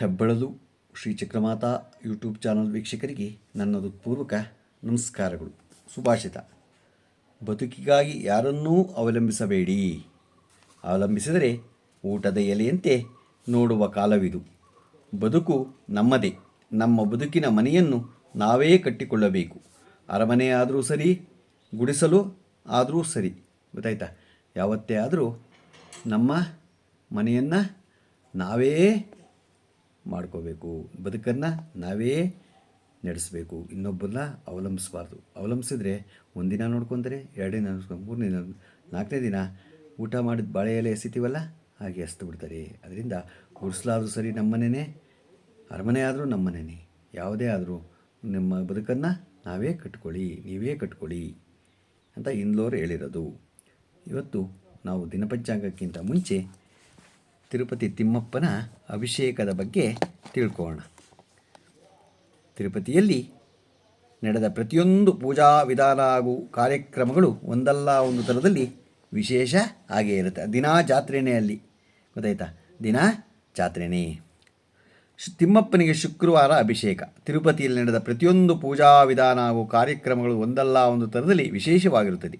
ಹೆಬ್ಬಳಲು Shri Chakramata YouTube channel ವೀಕ್ಷಕರಿಗೆ ನನ್ನದು ಪೂರ್ವಕ ನಮಸ್ಕಾರಗಳು. ಸುಭಾಷಿತ. ಬದುಕಿಗಾಗಿ ಯಾರನ್ನೂ ಅವಲಂಬಿಸಬೇಡಿ. ಅವಲಂಬಿಸಿದರೆ ಊಟದ ಎಲೆಯಂತೆ ನೋಡುವ ಕಾಲವಿದು. ಬದುಕು ನಮ್ಮದೇ. ನಮ್ಮ ಬದುಕಿನ ಮನೆಯನ್ನು ನಾವೇ ಕಟ್ಟಿಕೊಳ್ಳಬೇಕು. ಅರಮನೆ ಆದರೂ ಸರಿ, ಗುಡಿಸಲು ಆದರೂ ಸರಿ, ಗೊತ್ತಾಯ್ತಾ? ಯಾವತ್ತೇ ಆದರೂ ನಮ್ಮ ಮನೆಯನ್ನು ನಾವೇ ಮಾಡ್ಕೋಬೇಕು. ಬದುಕನ್ನು ನಾವೇ ನಡೆಸಬೇಕು. ಇನ್ನೊಬ್ಬರನ್ನ ಅವಲಂಬಿಸಬಾರ್ದು. ಅವಲಂಬಿಸಿದ್ರೆ ಒಂದಿನ ನೋಡ್ಕೊಂತಾರೆ ಎರಡನೇ ದಿನ ನೋಡ್ಕೊಂಡು ಮೂರನೇ ದಿನ ನಾಲ್ಕನೇ ದಿನ ಊಟ ಮಾಡಿದ ಬಾಳೆ ಎಲೆ ಎಸಿತೀವಲ್ಲ, ಹಾಗೆ ಎಸ್ದು ಬಿಡ್ತಾರೆ. ಅದರಿಂದ ಗುಡಿಸ್ಲಾದ್ರೂ ಸರಿ ನಮ್ಮನೇ ಅರಮನೆ ಆದರೂ ನಮ್ಮನೇ ಯಾವುದೇ ಆದರೂ ನಿಮ್ಮ ಬದುಕನ್ನು ನಾವೇ ಕಟ್ಕೊಳ್ಳಿ, ನೀವೇ ಕಟ್ಕೊಳ್ಳಿ ಅಂತ ಇಂದ್ಲೋರು ಹೇಳಿರೋದು. ಇವತ್ತು ನಾವು ದಿನಪಂಚಾಂಗಕ್ಕಿಂತ ಮುಂಚೆ ತಿರುಪತಿ ತಿಮ್ಮಪ್ಪನ ಅಭಿಷೇಕದ ಬಗ್ಗೆ ತಿಳ್ಕೊಳ್ಳೋಣ ತಿರುಪತಿಯಲ್ಲಿ ನಡೆದ ಪ್ರತಿಯೊಂದು ಪೂಜಾ ವಿಧಾನ ಹಾಗೂ ಕಾರ್ಯಕ್ರಮಗಳು ಒಂದಲ್ಲ ಒಂದು ಥರದಲ್ಲಿ ವಿಶೇಷ ಆಗೇ ಇರುತ್ತೆ. ದಿನಾ ಜಾತ್ರೆನೇ ಅಲ್ಲಿ. ಗೊತ್ತಾಯ್ತಾ? ದಿನ ಜಾತ್ರೆನೇ. ತಿಮ್ಮಪ್ಪನಿಗೆ ಶುಕ್ರವಾರ ಅಭಿಷೇಕ. ತಿರುಪತಿಯಲ್ಲಿ ನಡೆದ ಪ್ರತಿಯೊಂದು ಪೂಜಾ ವಿಧಾನ ಹಾಗೂ ಕಾರ್ಯಕ್ರಮಗಳು ಒಂದಲ್ಲ ಒಂದು ಥರದಲ್ಲಿ ವಿಶೇಷವಾಗಿರುತ್ತದೆ.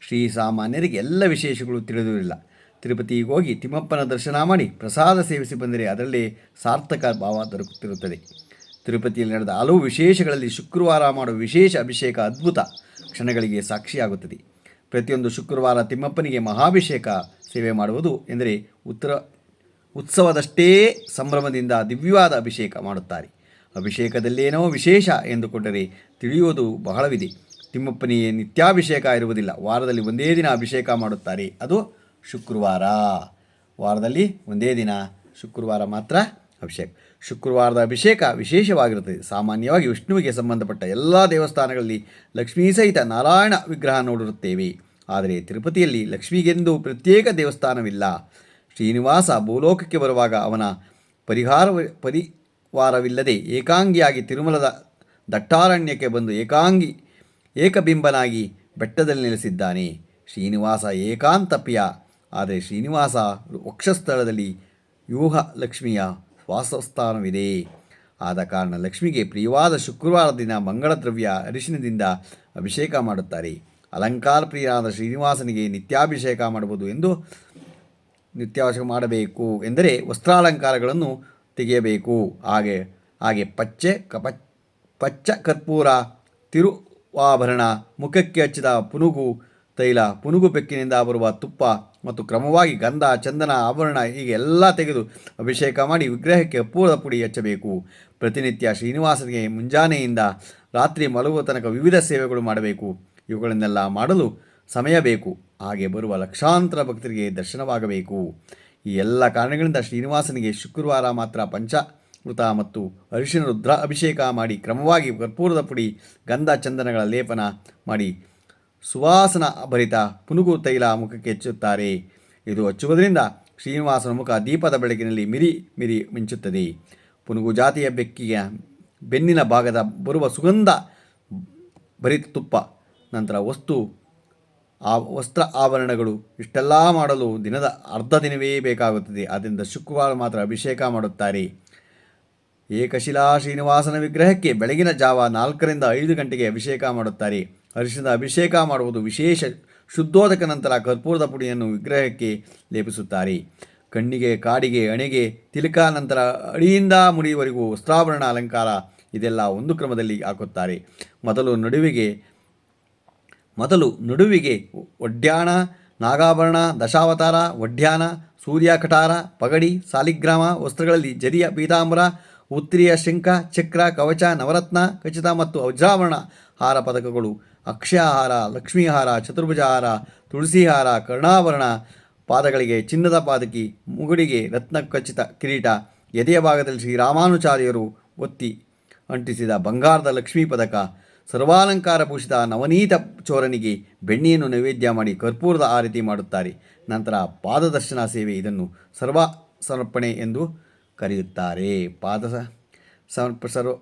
ಶ್ರೀ ಸಾಮಾನ್ಯರಿಗೆ ಎಲ್ಲ ವಿಶೇಷಗಳು ತಿಳಿದಿರಲಿಲ್ಲ. ತಿರುಪತಿಗೆ ಹೋಗಿ ತಿಮ್ಮಪ್ಪನ ದರ್ಶನ ಮಾಡಿ ಪ್ರಸಾದ ಸೇವಿಸಿ ಬಂದರೆ ಅದರಲ್ಲಿ ಸಾರ್ಥಕ ಭಾವ ದೊರಕುತ್ತಿರುತ್ತದೆ. ತಿರುಪತಿಯಲ್ಲಿ ನಡೆದ ಹಲವು ವಿಶೇಷಗಳಲ್ಲಿ ಶುಕ್ರವಾರ ಮಾಡುವ ವಿಶೇಷ ಅಭಿಷೇಕ ಅದ್ಭುತ ಕ್ಷಣಗಳಿಗೆ ಸಾಕ್ಷಿಯಾಗುತ್ತದೆ. ಪ್ರತಿಯೊಂದು ಶುಕ್ರವಾರ ತಿಮ್ಮಪ್ಪನಿಗೆ ಮಹಾಭಿಷೇಕ ಸೇವೆ ಮಾಡುವುದು ಎಂದರೆ ಉತ್ತರ, ಉತ್ಸವದಷ್ಟೇ ಸಂಭ್ರಮದಿಂದ ದಿವ್ಯವಾದ ಅಭಿಷೇಕ ಮಾಡುತ್ತಾರೆ. ಅಭಿಷೇಕದಲ್ಲೇನೋ ವಿಶೇಷ ಎಂದುಕೊಂಡರೆ ತಿಳಿಯುವುದು ಬಹಳವಿದೆ. ತಿಮ್ಮಪ್ಪನಿಗೆ ನಿತ್ಯಾಭಿಷೇಕ ಇರುವುದಿಲ್ಲ. ವಾರದಲ್ಲಿ ಒಂದೇ ದಿನ ಅಭಿಷೇಕ ಮಾಡುತ್ತಾರೆ. ಅದು ಶುಕ್ರವಾರ. ವಾರದಲ್ಲಿ ಒಂದೇ ದಿನ ಶುಕ್ರವಾರ ಮಾತ್ರ ಅಭಿಷೇಕ. ಶುಕ್ರವಾರದ ಅಭಿಷೇಕ ವಿಶೇಷವಾಗಿರುತ್ತದೆ. ಸಾಮಾನ್ಯವಾಗಿ ವಿಷ್ಣುವಿಗೆ ಸಂಬಂಧಪಟ್ಟ ಎಲ್ಲ ದೇವಸ್ಥಾನಗಳಲ್ಲಿ ಲಕ್ಷ್ಮೀ ಸಹಿತ ನಾರಾಯಣ ವಿಗ್ರಹ ನೋಡಿರುತ್ತೇವೆ. ಆದರೆ ತಿರುಪತಿಯಲ್ಲಿ ಲಕ್ಷ್ಮಿಗೆಂದು ಪ್ರತ್ಯೇಕ ದೇವಸ್ಥಾನವಿಲ್ಲ. ಶ್ರೀನಿವಾಸ ಭೂಲೋಕಕ್ಕೆ ಬರುವಾಗ ಅವನ ಪರಿಹಾರ ಪರಿವಾರವಿಲ್ಲದೆ ಏಕಾಂಗಿಯಾಗಿ ತಿರುಮಲದ ದಟ್ಟಾರಣ್ಯಕ್ಕೆ ಬಂದು ಏಕಾಂಗಿ, ಏಕಬಿಂಬನಾಗಿ ಬೆಟ್ಟದಲ್ಲಿ ನೆಲೆಸಿದ್ದಾನೆ. ಶ್ರೀನಿವಾಸ ಏಕಾಂತ ಪ್ರಿಯ ಆದರೆ ಶ್ರೀನಿವಾಸ ವಕ್ಷಸ್ಥಳದಲ್ಲಿ ವ್ಯೂಹ ಲಕ್ಷ್ಮಿಯ ವಾಸಸ್ಥಾನವಿದೆ. ಆದ ಕಾರಣ ಲಕ್ಷ್ಮಿಗೆ ಪ್ರಿಯವಾದ ಶುಕ್ರವಾರ ದಿನ ಮಂಗಳ ದ್ರವ್ಯ ಅರಿಶಿನದಿಂದ ಅಭಿಷೇಕ ಮಾಡುತ್ತಾರೆ. ಅಲಂಕಾರ ಪ್ರಿಯರಾದ ಶ್ರೀನಿವಾಸನಿಗೆ ನಿತ್ಯಾಭಿಷೇಕ ಮಾಡಬಹುದು ಎಂದು ನಿತ್ಯಾಭಿಷೇಕ ಮಾಡಬೇಕು ಎಂದರೆ ವಸ್ತ್ರಾಲಂಕಾರಗಳನ್ನು ತೆಗೆಯಬೇಕು. ಹಾಗೆ ಹಾಗೆ ಪಚ್ಚೆ, ಕಪ, ಪಚ್ಚ ಕರ್ಪೂರ, ತಿರುವಾಭರಣ, ಮುಖಕ್ಕೆ ಹಚ್ಚಿದ ಪುನುಗು, ತೈಲ, ಪುನುಗು ಬೆಕ್ಕಿನಿಂದ ಬರುವ ತುಪ್ಪ ಮತ್ತು ಕ್ರಮವಾಗಿ ಗಂಧ, ಚಂದನ, ಆಭರಣ ಹೀಗೆ ಎಲ್ಲ ತೆಗೆದು ಅಭಿಷೇಕ ಮಾಡಿ ವಿಗ್ರಹಕ್ಕೆ ಪೂರ್ಣ ಪುಡಿ ಹಚ್ಚಬೇಕು. ಪ್ರತಿನಿತ್ಯ ಶ್ರೀನಿವಾಸನಿಗೆ ಮುಂಜಾನೆಯಿಂದ ರಾತ್ರಿ ಮಲಗುವ ತನಕ ವಿವಿಧ ಸೇವೆಗಳು ಮಾಡಬೇಕು. ಇವುಗಳನ್ನೆಲ್ಲ ಮಾಡಲು ಸಮಯ ಬೇಕು. ಹಾಗೆ ಬರುವ ಲಕ್ಷಾಂತರ ಭಕ್ತರಿಗೆ ದರ್ಶನವಾಗಬೇಕು. ಈ ಎಲ್ಲ ಕಾರಣಗಳಿಂದ ಶ್ರೀನಿವಾಸನಿಗೆ ಶುಕ್ರವಾರ ಮಾತ್ರ ಪಂಚಾಮೃತ ಮತ್ತು ಅರಿಶಿನ ರುದ್ರ ಅಭಿಷೇಕ ಮಾಡಿ ಕ್ರಮವಾಗಿ ಕರ್ಪೂರದ ಪುಡಿ, ಗಂಧ, ಚಂದನಗಳ ಲೇಪನ ಮಾಡಿ ಸುವಾಸನ ಭರಿತ ಪುನುಗು ತೈಲ ಮುಖಕ್ಕೆ ಹೆಚ್ಚುತ್ತಾರೆ. ಇದು ಹಚ್ಚುವುದರಿಂದ ಶ್ರೀನಿವಾಸನ ಮುಖ ದೀಪದ ಬೆಳಕಿನಲ್ಲಿ ಮಿರಿ ಮಿರಿ ಮಿಂಚುತ್ತದೆ. ಪುನುಗು ಜಾತಿಯ ಬೆಕ್ಕಿಗೆ ಬೆನ್ನಿನ ಭಾಗದ ಬರುವ ಸುಗಂಧ ಭರಿತ ತುಪ್ಪ, ನಂತರ ವಸ್ತು ಆ ವಸ್ತ್ರ ಆಭರಣಗಳು, ಇಷ್ಟೆಲ್ಲ ಮಾಡಲು ದಿನದ ಅರ್ಧ ದಿನವೇ ಬೇಕಾಗುತ್ತದೆ. ಆದ್ದರಿಂದ ಶುಕ್ರವಾರ ಮಾತ್ರ ಅಭಿಷೇಕ ಮಾಡುತ್ತಾರೆ. ಏಕಶಿಲಾ ಶ್ರೀನಿವಾಸನ ವಿಗ್ರಹಕ್ಕೆ ಬೆಳಗಿನ ಜಾವ ನಾಲ್ಕರಿಂದ ಐದು ಗಂಟೆಗೆ ಅಭಿಷೇಕ ಮಾಡುತ್ತಾರೆ. ಅರಿಶಿಣದ ಅಭಿಷೇಕ ಮಾಡುವುದು ವಿಶೇಷ. ಶುದ್ಧೋದಕ ನಂತರ ಕರ್ಪೂರದ ಪುಡಿಯನ್ನು ವಿಗ್ರಹಕ್ಕೆ ಲೇಪಿಸುತ್ತಾರೆ. ಕಣ್ಣಿಗೆ, ಕಾಡಿಗೆ, ಅಣೆಗೆ, ತಿಲಕ ನಂತರ ಅಡಿಯಿಂದ ಮುಡಿಯವರೆಗೂ ವಸ್ತ್ರಾಭರಣ, ಅಲಂಕಾರ ಇದೆಲ್ಲ ಒಂದು ಕ್ರಮದಲ್ಲಿ ಹಾಕುತ್ತಾರೆ. ಮೊದಲು ನಡುವಿಗೆ ಮೊದಲು ನಡುವಿಗೆ ಒಡ್ಯಾಣ ನಾಗಾಭರಣ, ದಶಾವತಾರ ಒಡ್ಯಾನ ಸೂರ್ಯ ಕಟಾರ ಪಗಡಿ, ಸಾಲಿಗ್ರಾಮ, ವಸ್ತ್ರಗಳಲ್ಲಿ ಜರಿಯ, ಪೀತಾಂಬರ ಉತ್ತರಿಯ ಶಂಖ, ಚಕ್ರ, ಕವಚ, ನವರತ್ನ, ಖಚಿತ ಮತ್ತು ವಜ್ರಾಭರಣ ಹಾರ ಪದಕಗಳು ಅಕ್ಷಯಹಾರ, ಲಕ್ಷ್ಮೀಹಾರ, ಚತುರ್ಭುಜಹಾರ, ತುಳಸಿಹಾರ, ಕರ್ಣಾಭರಣ ಪಾದಗಳಿಗೆ ಚಿನ್ನದ ಪಾದಕಿ, ಮುಗುಡಿಗೆ ರತ್ನ ಖಚಿತ ಕಿರೀಟ, ಎದೆಯ ಭಾಗದಲ್ಲಿ ಶ್ರೀರಾಮಾನುಚಾರ್ಯರು ಒತ್ತಿ ಅಂಟಿಸಿದ ಬಂಗಾರದ ಲಕ್ಷ್ಮೀ ಪದಕ, ಸರ್ವಾಲಂಕಾರ ಭೂಷಿತ ನವನೀತ ಚೋರನಿಗೆ ಬೆಣ್ಣೆಯನ್ನು ನೈವೇದ್ಯ ಮಾಡಿ ಕರ್ಪೂರದ ಆರತಿ ಮಾಡುತ್ತಾರೆ. ನಂತರ ಪಾದದರ್ಶನ ಸೇವೆ ಇದನ್ನು ಸರ್ವ ಸಮರ್ಪಣೆ ಎಂದು ಕರೆಯುತ್ತಾರೆ. ಪಾದ ಸಮರ್ಪ, ಸರ್ವ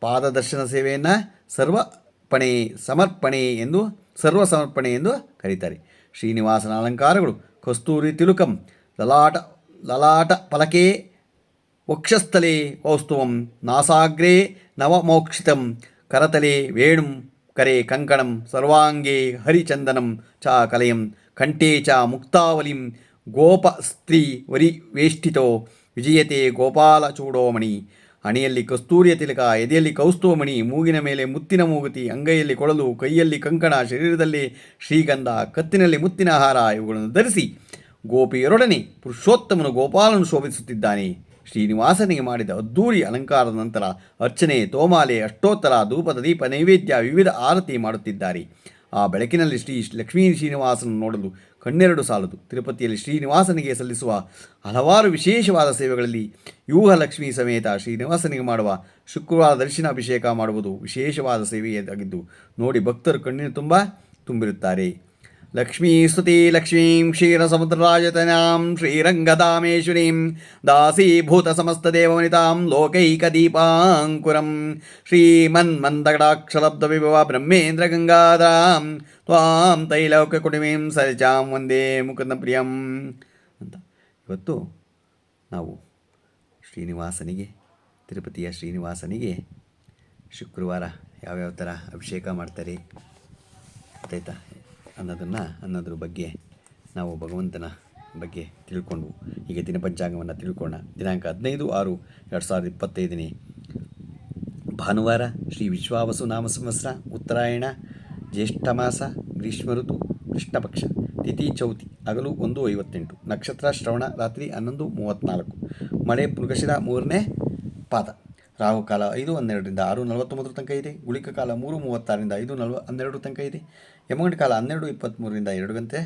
ಪಾದದರ್ಶನ ಸೇವೆಯನ್ನು ಸರ್ವಪಣೆ ಸಮರ್ಪಣೆ ಎಂದು ಸರ್ವ ಸಮರ್ಪಣೆ ಎಂದು ಕರೀತಾರೆ ಶ್ರೀನಿವಾಸನ ಅಲಂಕಾರಗಳು ಕಸ್ತೂರಿ ತಿಲುಕಂ ಲಲಾಟ ಲಲಾಟ ಫಲಕೆ ವಕ್ಷಸ್ಥಲೆ ಕೌಸ್ತುವಂ ನಾಸಾಗ್ರೆ ನವಮೋಕ್ಷಿತಂ ಕರತಲೆ ವೇಣುಂ ಕರೆ ಕಂಕಣಂ ಸರ್ವಾಂಗೇ ಹರಿಚಂದನಂ ಚ ಕಲಯಂ ಕಂಠೇ ಚ ಮುಕ್ತಾವಲಿಂ ಗೋಪಸ್ತ್ರೀ ವರಿ ವೇಷ್ಟಿತೋ ವಿಜಯತೆ ಗೋಪಾಲ ಚೂಡೋಮಣಿ ಹಣೆಯಲ್ಲಿ ಕಸ್ತೂರಿಯ ತಿಲಕ, ಎದೆಯಲ್ಲಿ ಕೌಸ್ತುವಮಣಿ ಮೂಗಿನ ಮೇಲೆ ಮುತ್ತಿನ ಮೂಗುತಿ, ಅಂಗೈಯಲ್ಲಿ ಕೊಳಲು, ಕೈಯಲ್ಲಿ ಕಂಕಣ, ಶರೀರದಲ್ಲಿ ಶ್ರೀಗಂಧ, ಕತ್ತಿನಲ್ಲಿ ಮುತ್ತಿನ ಹಾರ ಇವುಗಳನ್ನು ಧರಿಸಿ ಗೋಪಿಯರೊಡನೆ ಪುರುಷೋತ್ತಮನು ಗೋಪಾಲನು ಶೋಭಿಸುತ್ತಿದ್ದಾನೆ. ಶ್ರೀನಿವಾಸನಿಗೆ ಮಾಡಿದ ಅದ್ದೂರಿ ಅಲಂಕಾರದ ನಂತರ ಅರ್ಚನೆ, ತೋಮಾಲೆ, ಅಷ್ಟೋತ್ತರ, ಧೂಪದ ದೀಪ, ನೈವೇದ್ಯ, ವಿವಿಧ ಆರತಿ ಮಾಡುತ್ತಿದ್ದಾರೆ. ಆ ಬೆಳಕಿನಲ್ಲಿ ಶ್ರೀ ಲಕ್ಷ್ಮೀ ಶ್ರೀನಿವಾಸನ ನೋಡಲು ಕಣ್ಣೆರಡು ಸಾಲದು. ತಿರುಪತಿಯಲ್ಲಿ ಶ್ರೀನಿವಾಸನಿಗೆ ಸಲ್ಲಿಸುವ ಹಲವಾರು ವಿಶೇಷವಾದ ಸೇವೆಗಳಲ್ಲಿ ವ್ಯೂಹಲಕ್ಷ್ಮಿ ಲಕ್ಷ್ಮೀ ಸಮೇತ ಶ್ರೀನಿವಾಸನಿಗೆ ಮಾಡುವ ಶುಕ್ರವಾರ ದರ್ಶನ ಅಭಿಷೇಕ ಮಾಡುವುದು ವಿಶೇಷವಾದ ಸೇವೆಯಾಗಿದ್ದು ನೋಡಿ ಭಕ್ತರು ಕಣ್ಣಿನ ತುಂಬ ತುಂಬಿರುತ್ತಾರೆ. ಲಕ್ಷ್ಮೀ ಸ್ತುತಿ ಲಕ್ಷ್ಮೀಂ ಕ್ಷೀರಸಮುದ್ರರಾಜತನಾಂ ಶ್ರೀರಂಗಧಾಮೇಶ್ವರೀಂ ದಾಸೀಭೂತ ಸಮಸ್ತದೇವವನಿತಾಂ ಲೋಕೈಕದೀಪಾಂಕುರಂ ಶ್ರೀಮನ್ಮಂದಗಡಾಕ್ಷಲಬ್ಧ ವಿಭವ ಬ್ರಹ್ಮೇಂದ್ರ ಗಂಗಾಧಾಂ ತ್ವಾಂ ತೈಲೌಕ ಕುಟುಂಬೀಂ ಸರಿಚಾಂ ವಂದೇ ಮುಕುಂದ ಪ್ರಿಯಂ ಅಂತ ಇವತ್ತು ನಾವು ಶ್ರೀನಿವಾಸನಿಗೆ ತಿರುಪತಿಯ ಶ್ರೀನಿವಾಸನಿಗೆ ಶುಕ್ರವಾರ ಯಾವ್ಯಾವ ಥರ ಅಭಿಷೇಕ ಮಾಡ್ತಾರೆ ಗೊತ್ತಾಯ್ತಾ ಅನ್ನೋದನ್ನು, ಅನ್ನೋದ್ರ ಬಗ್ಗೆ ನಾವು ಭಗವಂತನ ಬಗ್ಗೆ ತಿಳ್ಕೊಂಡು ಈಗ ದಿನಪಂಚಾಂಗವನ್ನು ತಿಳ್ಕೊಳ್ಳೋಣ ದಿನಾಂಕ ಹದಿನೈದು ಆರು ಎರಡು ಸಾವಿರದ ಇಪ್ಪತ್ತೈದನೇ. ಭಾನುವಾರ ಶ್ರೀ ವಿಶ್ವಾವಸು ನಾಮ ಸಂವತ್ಸರ, ಉತ್ತರಾಯಣ, ಜ್ಯೇಷ್ಠ ಮಾಸ, ಗ್ರೀಷ್ಮ ಋತು, ಕೃಷ್ಣಪಕ್ಷ, ತಿಥಿ ಚೌತಿ, ಹಗಲು ಒಂದು ಐವತ್ತೆಂಟು, ನಕ್ಷತ್ರ ಶ್ರವಣ ರಾತ್ರಿ ಹನ್ನೊಂದು ಮೂವತ್ತ್ನಾಲ್ಕು. ಮಳೆ ಪುರುಗಶಿರ ಮೂರನೇ ಪಾದ. ರಾಹುಕಾಲ ಐದು ಹನ್ನೆರಡರಿಂದ ಆರು ನಲವತ್ತೊಂಬತ್ತರ ತನಕ ಇದೆ. ಗುಳಿಕ ಕಾಲ ಮೂರು ಮೂವತ್ತಾರರಿಂದ ಐದು ನಲ್ವ ಹನ್ನೆರಡು ತನಕ ಇದೆ. ಯಮಗಂಡ ಕಾಲ ಹನ್ನೆರಡು ಇಪ್ಪತ್ತ್ಮೂರರಿಂದ ಎರಡು ಗಂಟೆ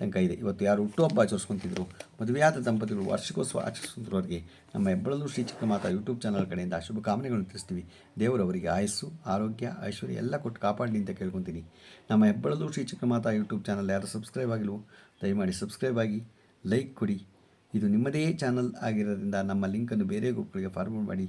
ತನಕ ಇದೆ. ಇವತ್ತು ಯಾರು ಹುಟ್ಟುಹಬ್ಬ ಆಚರಿಸ್ಕೊತಿದ್ರು, ಮದುವೆಯಾದ ದಂಪತಿಗಳು ವಾರ್ಷಿಕೋತ್ಸವ ಆಚರಿಸುತ್ತಿರುವವರಿಗೆ ನಮ್ಮ ಹೆಬ್ಬಳಲು ಶ್ರೀ ಚಿಕ್ಕಮಾತಾ ಯೂಟ್ಯೂಬ್ ಚಾನಲ್ ಕಡೆಯಿಂದ ಶುಭ ಕಾಮನೆಗಳನ್ನು ತಿಳಿಸ್ತೀವಿ. ದೇವರವರಿಗೆ ಆಯಸ್ಸು, ಆರೋಗ್ಯ, ಐಶ್ವರ್ಯ ಎಲ್ಲ ಕೊಟ್ಟು ಕಾಪಾಡಲಿ ಅಂತ ಕೇಳ್ಕೊತೀನಿ. ನಮ್ಮ ಹೆಬ್ಬಳಲು ಶ್ರೀ ಚಿಕ್ಕಮಾತಾ ಯೂಟ್ಯೂಬ್ ಚಾನಲ್ ಯಾರು ಸಬ್ಸ್ಕ್ರೈಬ್ ಆಗಿಲ್ವೋ, ದಯಮಾಡಿ ಸಬ್ಸ್ಕ್ರೈಬ್ ಆಗಿ, ಲೈಕ್ ಕೊಡಿ. ಇದು ನಿಮ್ಮದೇ ಚಾನಲ್ ಆಗಿರೋದ್ರಿಂದ ನಮ್ಮ ಲಿಂಕನ್ನು ಬೇರೆ ಗ್ರೂಪ್ಗಳಿಗೆ ಫಾರ್ವರ್ಡ್ ಮಾಡಿ.